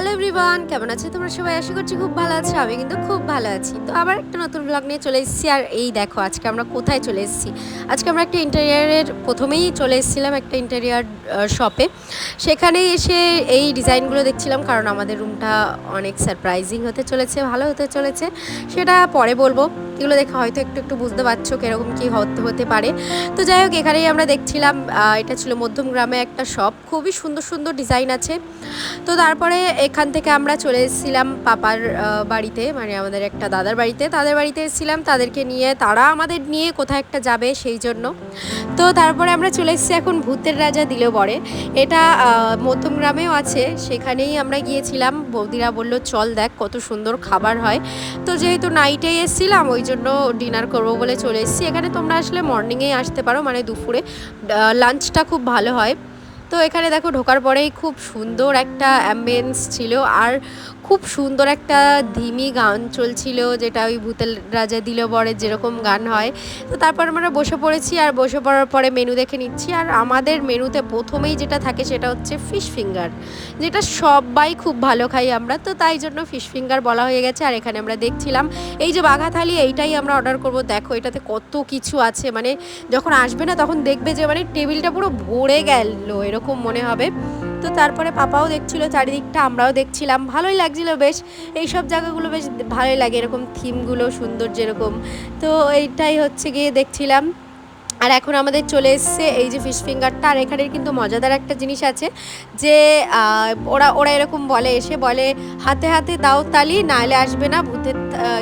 Hello everyone কেমন আছে? তোমরা সবাই আশা করছি খুব ভালো আছো, আমি কিন্তু খুব ভালো আছি। তো আবার একটা নতুন ব্লগ নিয়ে চলে এসেছি, আর এই দেখো, আজকে আমরা কোথায় চলে এসেছি? আজকে আমরা একটা ইন্টেরিয়ারের প্রথমেই চলে এসেছিলাম একটা ইন্টেরিয়ার শপে সেখানে এসে এই ডিজাইনগুলো দেখছিলাম, কারণ আমাদের রুমটা অনেক সারপ্রাইজিং হতে চলেছে, ভালো হতে চলেছে। সেটা পরে বলব। এগুলো দেখে হয়তো একটু একটু বুঝতে পারছ কীরকম কী হতে হতে পারে। তো যাই হোক, এখানেই আমরা দেখছিলাম এটা ছিল মধ্যম গ্রামে একটা শপ খুবই সুন্দর সুন্দর ডিজাইন আছে। তো তারপরে এখান থেকে আমরা চলে এসেছিলাম পাপার বাড়িতে মানে আমাদের একটা দাদার বাড়িতে। তাদের বাড়িতে এসেছিলাম, তাদেরকে নিয়ে, তারা আমাদের নিয়ে কোথায় একটা যাবে সেই জন্য। তো তারপরে আমরা চলে এসেছি এখন ভূতের রাজা দিল বরে এটা মধ্যম গ্রামেও আছে। সেখানেই আমরা গিয়েছিলাম। বৌদিরা বলল, চল দেখ কত সুন্দর খাবার হয়। তো যেহেতু নাইটেই এসেছিলাম, ওই জন্য ডিনার করব বলে চলে এসেছি। এখানে তোমরা আসলে মর্নিংয়েই আসতে পারো মানে দুপুরে। লাঞ্চটা খুব ভালো হয়। তো এখানে দেখো ঢোকার পরেই খুব সুন্দর একটা অ্যাম্বিয়েন্স ছিল। আর খুব সুন্দর একটা ধিমি গান চলছিল, যেটা ওই ভূতের রাজা দিল বরের যেরকম গান হয়। তো তারপর আমরা বসে পড়েছি আর বসে পড়ার পরে মেনু দেখে নিচ্ছি। আর আমাদের মেনুতে প্রথমেই যেটা থাকে সেটা হচ্ছে ফিশ ফিঙ্গার যেটা সবাই খুব ভালো খাই আমরা। তো তাই জন্য ফিশ ফিঙ্গার বলা হয়ে গেছে। আর এখানে আমরা দেখছিলাম, এই যে বাঘা থালি, এইটাই আমরা অর্ডার করব। দেখো এটাতে কত কিছু আছে। মানে যখন আসবে না, তখন দেখবে যে মানে টেবিলটা পুরো ভরে গেল, এরকম মনে হবে। তো তারপরে পাপাও দেখছিল, চারিদিকটা আমরাও দেখছিলাম। ভালোই লাগছিল বেশ। এই সব জায়গাগুলো বেশ ভালোই লাগে, এরকম থিমগুলো সুন্দর যেরকম। তো এইটাই হচ্ছে গিয়ে দেখছিলাম। আর এখন আমাদের চলে এসছে এই যে ফিশ ফিঙ্গারটা আর এখানের কিন্তু মজাদার একটা জিনিস আছে যে ওরা ওরা এরকম বলে, এসে বলে, হাতে হাতে দাও তালি, নাহলে আসবে না, ভূতের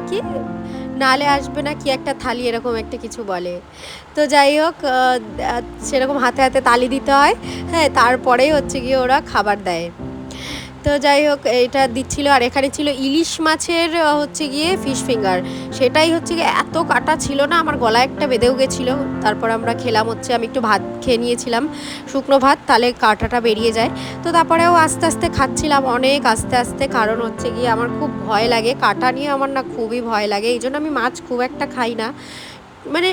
কি? নালে আসবে না, কি একটা থালি এরকম একটা কিছু বলে। তো যাই হোক সেরকম হাতে হাতে তালি দিতে হয়। হ্যাঁ তারপরেই হচ্ছে গিয়ে ওরা খাবার দেয়। তো যাই হোক এটা দিচ্ছিল, আর এখানে ছিল ইলিশ মাছের হচ্ছে গিয়ে ফিশ ফিঙ্গার সেটাই হচ্ছে গিয়ে এত কাটা ছিল না, আমার গলায় একটা বেঁধেও গেছিল। তারপর আমরা খেলাম হচ্ছে, আমি একটু ভাত খেয়ে নিয়েছিলাম, শুকনো ভাত, তাহলে কাঁটাটা বেরিয়ে যায়। তো তারপরেও আস্তে আস্তে খাচ্ছিলাম অনেক, আস্তে আস্তে, কারণ হচ্ছে গিয়ে আমার খুব ভয় লাগে। কাটা নিয়ে আমার না খুবই ভয় লাগে এই জন্য আমি মাছ খুব একটা খাই না। মানে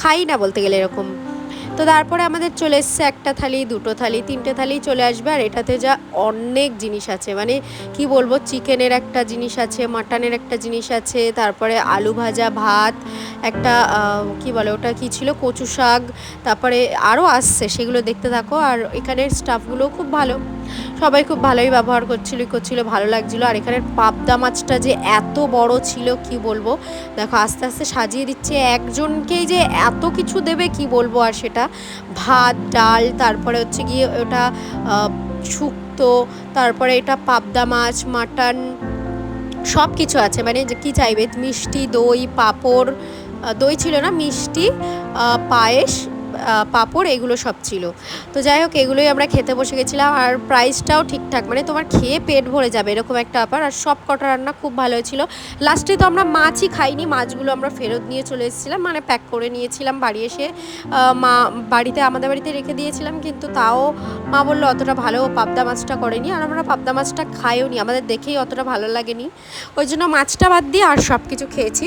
খাই না বলতে গেলে এরকম। তো তারপরে আমাদের চলে এসছে একটা থালি, দুটো থালি, তিনটে থালি চলে আসবে। আর এটাতে যা অনেক জিনিস আছে। মানে কি বলব, চিকেনের একটা জিনিস আছে, মাটনের একটা জিনিস আছে, তারপরে আলু ভাজা, ভাত, একটা কি বলে ওটা কি ছিল? কচু শাক, তারপরে আরও আসছে, সেগুলো দেখতে থাকো। আর এখানের স্টাফগুলো খুব ভালো। সবাই খুব ভালোই ব্যবহার করছিল করছিল, ভালো লাগছিল। আর এখানের পাবদা মাছটা যে এত বড় ছিল, কি বলব? দেখো, আস্তে আস্তে সাজিয়ে দিচ্ছে। একজনকেই যে এত কিছু দেবে, কি বলব আর সেটা? ভাত, ডাল, তারপরে হচ্ছে গিয়ে ওটা শুক্তো, তারপরে এটা পাবদা মাছ, মাটন সব কিছু আছে। মানে কী চাইবে? মিষ্টি, দই, পাঁপড় দই ছিল না, মিষ্টি পায়েস পাঁপড়, এগুলো সব ছিল। তো যাই হোক, এগুলোই আমরা খেতে বসে গেছিলাম। আর প্রাইসটাও ঠিকঠাক মানে তোমার খেয়ে পেট ভরে যাবে এরকম একটা ব্যাপার। আর সব কটা রান্না খুব ভালো হয়েছিল। লাস্টে তো আমরা মাছই খাইনি, মাছগুলো আমরা ফেরত নিয়ে চলে এসেছিলাম মানে প্যাক করে নিয়েছিলাম বাড়ি এসে। মা বাড়িতে, আমাদের বাড়িতে রেখে দিয়েছিলাম, কিন্তু তাও মা বলল অতটা ভালো পাবদা মাছটা করেনি। আর আমরা পাবদা মাছটা খাইও নি আমাদের দেখেই অতটা ভালো লাগেনি। ওই জন্য মাছটা বাদ দিয়ে আর সব কিছু খেয়েছি।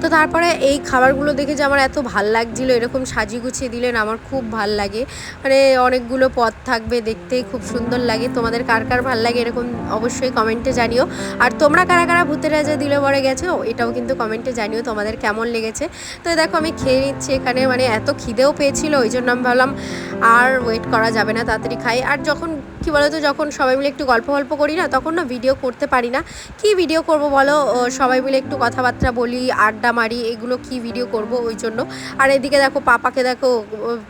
তো তারপরে এই খাবারগুলো দেখে যে আমার এত ভালো লাগছিল, এরকম সাজিয়ে গুছিয়ে দিলেন, আমার খুব ভালো লাগে। মানে অনেকগুলো পদ থাকবে দেখতে, খুব সুন্দর লাগে। তোমাদের কার কার ভালো লাগে এরকম অবশ্যই কমেন্টে জানিও। আর তোমরা কারা কারা ভূতের রাজা দিলে পরে গেছো, এটাও কিন্তু কমেন্টে জানিও তোমাদের কেমন লেগেছে। তো দেখো আমি খেয়ে নিচ্ছি এখানে মানে এত খিদেও পেয়েছিল, ওই জন্য আমি ভাবলাম আর ওয়েট করা যাবে না তাড়াতাড়ি খাই। আর যখন কি বলতো, যখন সবাই মিলে একটু গল্প গল্প করি না, তখন না ভিডিও করতে পারি না। কি ভিডিও করব বলো? সবাই মিলে একটু কথাবার্তা বলি, আড্ডা মারি, এগুলো কি ভিডিও করব ওই জন্য। আর এদিকে দেখো, পাপাকে দেখো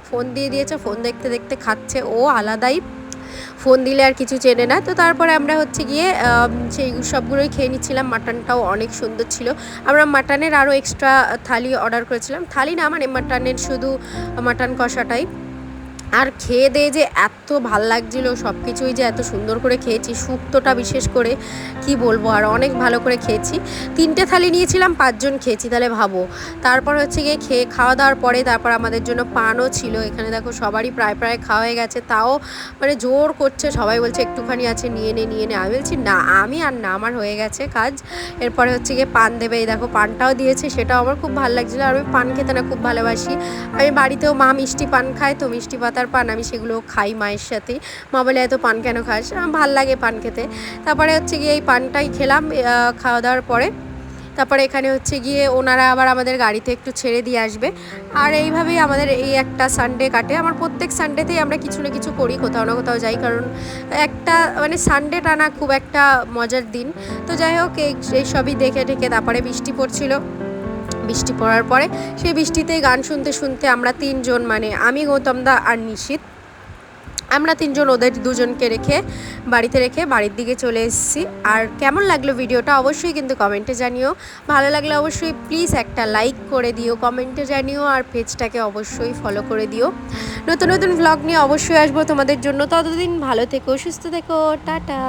ফোন দিয়ে দিয়েছে ফোন দেখতে দেখতে খাচ্ছে। ও আলাদাই ফোন দিলে আর কিছু চেনে না। তো তারপরে আমরা হচ্ছে গিয়ে সেই সবগুলোই খেয়ে নিচ্ছিলাম। মাটনটাও অনেক সুন্দর ছিল। আমরা মাটনের আরও এক্সট্রা থালি অর্ডার করেছিলাম। থালি না মানে মাটনের শুধু মাটন কষাটাই। আর খেয়ে দিয়ে যে এত ভালো লাগছিল সব কিছুই যে এত সুন্দর করে খেয়েছি শুক্তোটা বিশেষ করে, কি বলব, আর অনেক ভালো করে খেয়েছি। তিনটে থালি নিয়েছিলাম, পাঁচজন খেয়েছি, তাহলে ভাবো। তারপর হচ্ছে গিয়ে খেয়ে, খাওয়া দাওয়ার পরে তারপর আমাদের জন্য পানও ছিল, এখানে দেখো সবারই প্রায় প্রায় খাওয়া হয়ে গেছে, তাও মানে জোর করছে, সবাই বলছে একটুখানি আছে, নিয়ে নে নিয়ে নে, আমি বলছি, না, আমি আর না, আমার হয়ে গেছে কাজ। এরপরে হচ্ছে গিয়ে পান দেবে, এই দেখো পানটাও দিয়েছে, সেটাও আমার খুব ভালো লাগছিল, আর আমি পান খেতে না খুব ভালোবাসি। আমি বাড়িতেও মা মিষ্টি পান খায়, তো মিষ্টি পাতার রাস্তার পান, আমি সেগুলো খাই মায়ের সাথে। মা বলে, এত পান কেন খাস? ভালো লাগে পান খেতে। তারপরে হচ্ছে গিয়ে এই পানটাই খেলাম খাওয়া দাওয়ার পরে। তারপরে এখানে হচ্ছে গিয়ে ওনারা আবার আমাদের গাড়িতে একটু ছেড়ে দিয়ে আসবে। আর এইভাবেই আমাদের এই একটা সানডে কাটে। আমার প্রত্যেক সানডেতেই আমরা কিছু না কিছু করি, কোথাও না কোথাও যাই। কারণ একটা মানে সানডে টানা খুব একটা মজার দিন। তো যাই হোক, এই সবই দেখে ঠেকে তারপরে বৃষ্টি পড়ছিল। বৃষ্টি পড়ার পরে সেই বৃষ্টিতেই গান শুনতে শুনতে আমরা তিনজন মানে আমি, গৌতম দা আর নিশিত, আমরা তিনজন ওদের দুজনকে রেখে, বাড়িতে রেখে বাড়ির দিকে চলে এসেছি। আর কেমন লাগল ভিডিওটা অবশ্যই কিন্তু কমেন্টে জানিও। ভালো লাগলে অবশ্যই প্লিজ একটা লাইক করে দিও, কমেন্টে জানিও আর পেজটাকে অবশ্যই ফলো করে দিও। নতুন নতুন ভ্লগ নিয়ে অবশ্যই আসব তোমাদের জন্য। ততদিন ভালো থেকো, সুস্থ থেকো, টাটা।